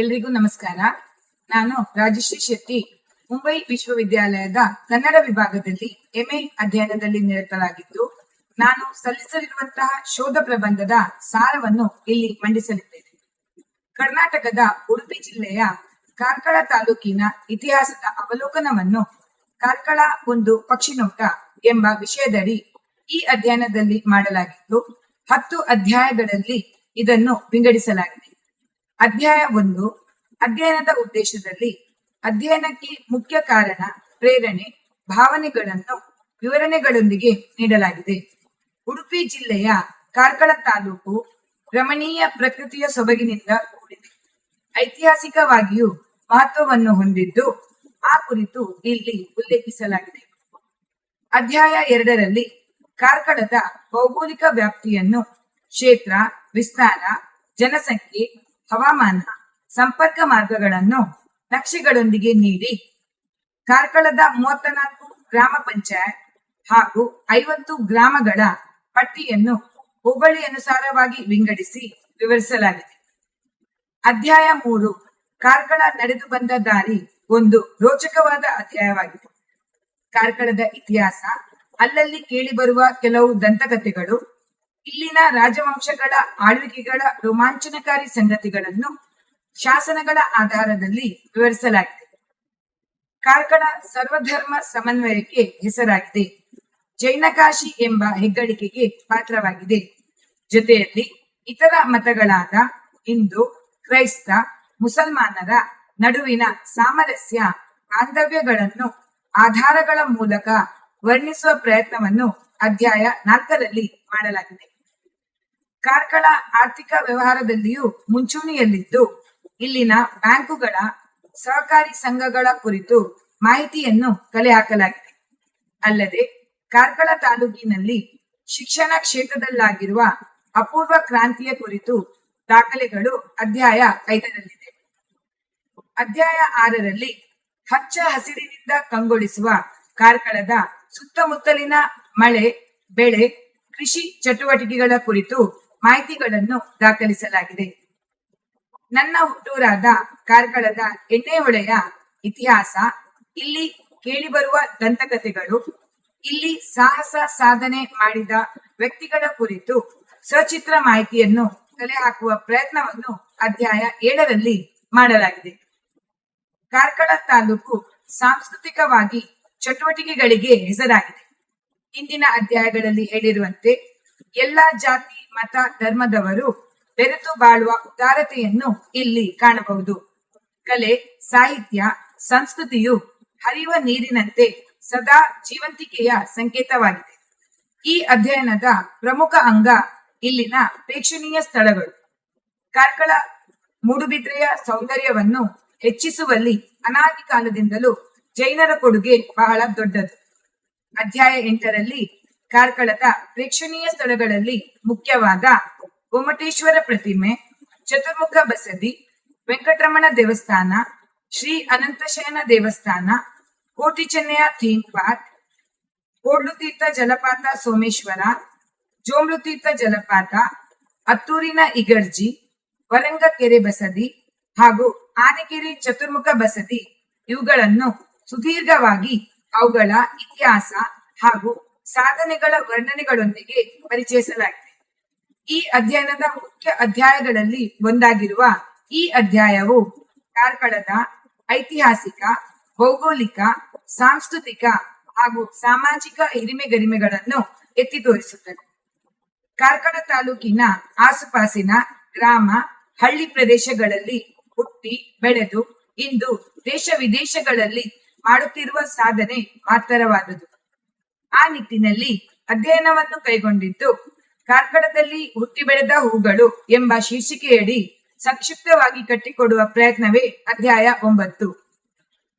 ಎಲ್ರಿಗೂ ನಮಸ್ಕಾರ. ನಾನು ರಾಜಶ್ರೀ ಶೆಟ್ಟಿ. ಮುಂಬೈ ವಿಶ್ವವಿದ್ಯಾಲಯದ ಕನ್ನಡ ವಿಭಾಗದಲ್ಲಿ ಎಂಎ ಅಧ್ಯಯನದಲ್ಲಿ ನಿರತರಾಗಿದ್ದು, ನಾನು ಸಲ್ಲಿಸಲಿರುವಂತಹ ಶೋಧ ಪ್ರಬಂಧದ ಸಾರವನ್ನು ಇಲ್ಲಿ ಮಂಡಿಸಲಿದ್ದೇನೆ. ಕರ್ನಾಟಕದ ಉಡುಪಿ ಜಿಲ್ಲೆಯ ಕಾರ್ಕಳ ತಾಲೂಕಿನ ಇತಿಹಾಸದ ಅವಲೋಕನವನ್ನು ಕಾರ್ಕಳ ಒಂದು ಪಕ್ಷಿನೋಟ ಎಂಬ ವಿಷಯದಡಿ ಈ ಅಧ್ಯಯನದಲ್ಲಿ ಮಾಡಲಾಗಿದ್ದು, ಹತ್ತು ಅಧ್ಯಾಯಗಳಲ್ಲಿ ಇದನ್ನು ವಿಂಗಡಿಸಲಾಗಿದೆ. ಅಧ್ಯಾಯ ಒಂದು. ಅಧ್ಯಯನದ ಉದ್ದೇಶದಲ್ಲಿ ಅಧ್ಯಯನಕ್ಕೆ ಮುಖ್ಯ ಕಾರಣ ಪ್ರೇರಣೆ, ಭಾವನೆಗಳನ್ನು ವಿವರಣೆಗಳೊಂದಿಗೆ ನೀಡಲಾಗಿದೆ. ಉಡುಪಿ ಜಿಲ್ಲೆಯ ಕಾರ್ಕಳ ತಾಲೂಕು ರಮಣೀಯ ಪ್ರಕೃತಿಯ ಸೊಬಗಿನಿಂದ ಕೂಡಿದೆ. ಐತಿಹಾಸಿಕವಾಗಿಯೂ ಮಹತ್ವವನ್ನು ಹೊಂದಿದ್ದು ಆ ಕುರಿತು ಇಲ್ಲಿ ಉಲ್ಲೇಖಿಸಲಾಗಿದೆ. ಅಧ್ಯಾಯ ಎರಡರಲ್ಲಿ ಕಾರ್ಕಳದ ಭೌಗೋಳಿಕ ವ್ಯಾಪ್ತಿಯನ್ನು ಕ್ಷೇತ್ರ, ವಿಸ್ತಾರ, ಜನಸಂಖ್ಯೆ ಹವಾಮಾನ, ಸಂಪರ್ಕ ಮಾರ್ಗಗಳನ್ನು ನಕ್ಷೆಗಳೊಂದಿಗೆ ನೀಡಿ ಕಾರ್ಕಳದ ಮೂವತ್ತ ನಾಲ್ಕು ಗ್ರಾಮ ಪಂಚಾಯತ್ ಹಾಗೂ ಐವತ್ತು ಗ್ರಾಮಗಳ ಪಟ್ಟಿಯನ್ನು ಹೋಬಳಿ ಅನುಸಾರವಾಗಿ ವಿಂಗಡಿಸಿ ವಿವರಿಸಲಾಗಿದೆ. ಅಧ್ಯಾಯ ಮೂರು, ಕಾರ್ಕಳ ನಡೆದು ಬಂದ ದಾರಿ ಒಂದು ರೋಚಕವಾದ ಅಧ್ಯಾಯವಾಗಿದೆ. ಕಾರ್ಕಳದ ಇತಿಹಾಸ ಅಲ್ಲಲ್ಲಿ ಕೇಳಿಬರುವ ಕೆಲವು ದಂತಕಥೆಗಳು ಇಲ್ಲಿನ ರಾಜವಂಶಗಳ ಆಳ್ವಿಕೆಗಳ ರೋಮಾಂಚನಕಾರಿ ಸಂಗತಿಗಳನ್ನು ಶಾಸನಗಳ ಆಧಾರದಲ್ಲಿ ವಿವರಿಸಲಾಗಿದೆ. ಕಾರ್ಕಳ ಸರ್ವಧರ್ಮ ಸಮನ್ವಯಕ್ಕೆ ಹೆಸರಾಗಿದೆ. ಜೈನಕಾಶಿ ಎಂಬ ಹೆಗ್ಗಳಿಕೆಗೆ ಪಾತ್ರವಾಗಿದೆ. ಜೊತೆಯಲ್ಲಿ ಇತರ ಮತಗಳಾದ ಹಿಂದೂ, ಕ್ರೈಸ್ತ, ಮುಸಲ್ಮಾನರ ನಡುವಿನ ಸಾಮರಸ್ಯ ಬಾಂಧವ್ಯಗಳನ್ನು ಆಧಾರಗಳ ಮೂಲಕ ವರ್ಣಿಸುವ ಪ್ರಯತ್ನವನ್ನು ಅಧ್ಯಾಯ ನಾಲ್ಕರಲ್ಲಿ ಮಾಡಲಾಗಿದೆ. ಕಾರ್ಕಳ ಆರ್ಥಿಕ ವ್ಯವಹಾರದಲ್ಲಿಯೂ ಮುಂಚೂಣಿಯಲ್ಲಿದ್ದು, ಇಲ್ಲಿನ ಬ್ಯಾಂಕುಗಳ ಸಹಕಾರಿ ಸಂಘಗಳ ಕುರಿತು ಮಾಹಿತಿಯನ್ನು ಕಲೆ ಹಾಕಲಾಗಿದೆ ಅಲ್ಲದೆ, ಕಾರ್ಕಳ ತಾಲೂಕಿನಲ್ಲಿ ಶಿಕ್ಷಣ ಕ್ಷೇತ್ರದಲ್ಲಾಗಿರುವ ಅಪೂರ್ವ ಕ್ರಾಂತಿಯ ಕುರಿತು ದಾಖಲೆಗಳು ಅಧ್ಯಾಯ ಐದರಲ್ಲಿದೆ. ಅಧ್ಯಾಯ ಆರರಲ್ಲಿ ಹಚ್ಚ ಹಸಿರಿನಿಂದ ಕಂಗೊಳಿಸುವ ಕಾರ್ಕಳದ ಸುತ್ತಮುತ್ತಲಿನ ಮಳೆ, ಬೆಳೆ, ಕೃಷಿ ಚಟುವಟಿಕೆಗಳ ಕುರಿತು ಮಾಹಿತಿಗಳನ್ನು ದಾಖಲಿಸಲಾಗಿದೆ. ನನ್ನ ಹುಟ್ಟೂರಾದ ಕಾರ್ಕಳದ ಎಣ್ಣೆಹೊಳೆಯ ಇತಿಹಾಸ, ಇಲ್ಲಿ ಕೇಳಿಬರುವ ದಂತಕಥೆಗಳು, ಇಲ್ಲಿ ಸಾಹಸ ಸಾಧನೆ ಮಾಡಿದ ವ್ಯಕ್ತಿಗಳ ಕುರಿತು ಸಚಿತ್ರ ಮಾಹಿತಿಯನ್ನು ಕಲೆ ಹಾಕುವ ಪ್ರಯತ್ನವನ್ನು ಅಧ್ಯಾಯ ಏಳರಲ್ಲಿ ಮಾಡಲಾಗಿದೆ. ಕಾರ್ಕಳ ತಾಲೂಕು ಸಾಂಸ್ಕೃತಿಕವಾಗಿ ಚಟುವಟಿಕೆಗಳಿಗೆ ಹೆಸರಾಗಿದೆ. ಇಂದಿನ ಅಧ್ಯಾಯಗಳಲ್ಲಿ ಹೇಳಿರುವಂತೆ ಎಲ್ಲಾ ಜಾತಿ, ಮತ, ಧರ್ಮದವರು ಬೆರೆತು ಬಾಳುವ ಉದಾರತೆಯನ್ನು ಇಲ್ಲಿ ಕಾಣಬಹುದು. ಕಲೆ, ಸಾಹಿತ್ಯ, ಸಂಸ್ಕೃತಿಯು ಹರಿಯುವ ನೀರಿನಂತೆ ಸದಾ ಜೀವಂತಿಕೆಯ ಸಂಕೇತವಾಗಿದೆ. ಈ ಅಧ್ಯಯನದ ಪ್ರಮುಖ ಅಂಗ ಇಲ್ಲಿನ ಪ್ರೇಕ್ಷಣೀಯ ಸ್ಥಳಗಳು. ಕಾರ್ಕಳ ಮೂಡುಬಿದ್ರೆಯ ಸೌಂದರ್ಯವನ್ನು ಹೆಚ್ಚಿಸುವಲ್ಲಿ ಅನಾದಿ ಕಾಲದಿಂದಲೂ ಜೈನರ ಕೊಡುಗೆ ಬಹಳ ದೊಡ್ಡದು. ಅಧ್ಯಾಯ ಎಂಟರಲ್ಲಿ ಕಾರ್ಕಳದ ಪ್ರೇಕ್ಷಣೀಯ ಸ್ಥಳಗಳಲ್ಲಿ ಮುಖ್ಯವಾದ ಗೊಮ್ಮಟೇಶ್ವರ ಪ್ರತಿಮೆ, ಚತುರ್ಮುಖ ಬಸದಿ, ವೆಂಕಟರಮಣ ದೇವಸ್ಥಾನ, ಶ್ರೀ ಅನಂತಶಯನ ದೇವಸ್ಥಾನ ಕೋಟಿ ಚೆನ್ನಯ ಥೀಮ್ ಪಾರ್ಕ್, ಕೋಡ್ಲುತೀರ್ಥ ಜಲಪಾತ ಸೋಮೇಶ್ವರ, ಜೋಮ್ಲುತೀರ್ಥ ಜಲಪಾತ, ಅತ್ತೂರಿನ ಇಗರ್ಜಿ ವರಂಗ ಕೆರೆ ಬಸದಿ ಹಾಗೂ ಆನೆಕೆರೆ ಚತುರ್ಮುಖ ಬಸದಿ ಇವುಗಳನ್ನು ಸುದೀರ್ಘವಾಗಿ ಅವುಗಳ ಇತಿಹಾಸ ಹಾಗೂ ಸಾಧನೆಗಳ ವರ್ಣನೆಗಳೊಂದಿಗೆ ಪರಿಚಯಿಸಲಾಗಿದೆ. ಈ ಅಧ್ಯಯನದ ಮುಖ್ಯ ಅಧ್ಯಾಯಗಳಲ್ಲಿ ಒಂದಾಗಿರುವ ಈ ಅಧ್ಯಾಯವು ಕಾರ್ಕಳದ ಐತಿಹಾಸಿಕ, ಭೌಗೋಳಿಕ, ಸಾಂಸ್ಕೃತಿಕ ಹಾಗೂ ಸಾಮಾಜಿಕ ಹಿರಿಮೆಗರಿಮೆಗಳನ್ನು ಎತ್ತಿ ತೋರಿಸುತ್ತದೆ. ಕಾರ್ಕಳ ತಾಲೂಕಿನ ಆಸುಪಾಸಿನ ಗ್ರಾಮ, ಹಳ್ಳಿ ಪ್ರದೇಶಗಳಲ್ಲಿ ಹುಟ್ಟಿ, ಬೆಳೆದು ಇಂದು ದೇಶ ವಿದೇಶಗಳಲ್ಲಿ ಮಾಡುತ್ತಿರುವ ಸಾಧನೆ ಮಾತ್ರವಾದುದು. ಆ ನಿಟ್ಟಿನಲ್ಲಿ ಅಧ್ಯಯನವನ್ನು ಕೈಗೊಂಡಿದ್ದು ಕಾರ್ಕಳದಲ್ಲಿ ಹುಟ್ಟಿ ಬೆಳೆದ ಹೂಗಳು ಎಂಬ ಶೀರ್ಷಿಕೆಯಡಿ ಸಂಕ್ಷಿಪ್ತವಾಗಿ ಕಟ್ಟಿಕೊಡುವ ಪ್ರಯತ್ನವೇ ಅಧ್ಯಾಯ ಒಂಬತ್ತು.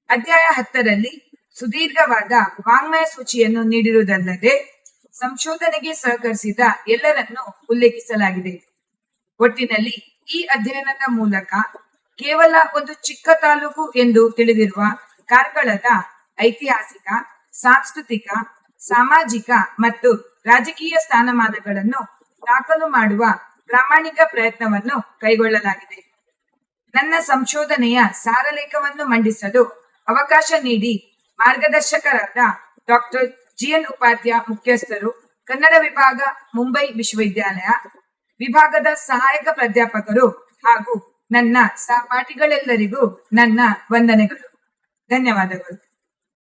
ಅಧ್ಯಾಯ ಹತ್ತರಲ್ಲಿ ಸುದೀರ್ಘವಾದ ವಾಂಗ್ಮಯ ಸೂಚಿಯನ್ನು ನೀಡಿರುವುದಲ್ಲದೆ ಸಂಶೋಧನೆಗೆ ಸಹಕರಿಸಿದ ಎಲ್ಲರನ್ನೂ ಉಲ್ಲೇಖಿಸಲಾಗಿದೆ. ಒಟ್ಟಿನಲ್ಲಿ ಈ ಅಧ್ಯಯನದ ಮೂಲಕ ಕೇವಲ ಒಂದು ಚಿಕ್ಕ ತಾಲೂಕು ಎಂದು ತಿಳಿದಿರುವ ಕಾರ್ಕಳದ ಐತಿಹಾಸಿಕ, ಸಾಂಸ್ಕೃತಿಕ ಸಾಮಾಜಿಕ ಮತ್ತು ರಾಜಕೀಯ ಸ್ಥಾನಮಾನಗಳನ್ನು ದಾಖಲು ಮಾಡುವ ಪ್ರಾಮಾಣಿಕ ಪ್ರಯತ್ನವನ್ನು ಕೈಗೊಳ್ಳಲಾಗಿದೆ. ನನ್ನ ಸಂಶೋಧನೆಯ ಸಾರಲೇಖವನ್ನು ಮಂಡಿಸಲು ಅವಕಾಶ ನೀಡಿ ಮಾರ್ಗದರ್ಶಕರಾದ ಡಾಕ್ಟರ್ ಜಿಎನ್ ಉಪಾಧ್ಯಾಯ ಮುಖ್ಯಸ್ಥರು, ಕನ್ನಡ ವಿಭಾಗ, ಮುಂಬೈ ವಿಶ್ವವಿದ್ಯಾಲಯ, ವಿಭಾಗದ ಸಹಾಯಕ ಪ್ರಾಧ್ಯಾಪಕರು ಹಾಗೂ ನನ್ನ ಸಹಪಾಠಿಗಳೆಲ್ಲರಿಗೂ ನನ್ನ ವಂದನೆಗಳು. ಧನ್ಯವಾದಗಳು.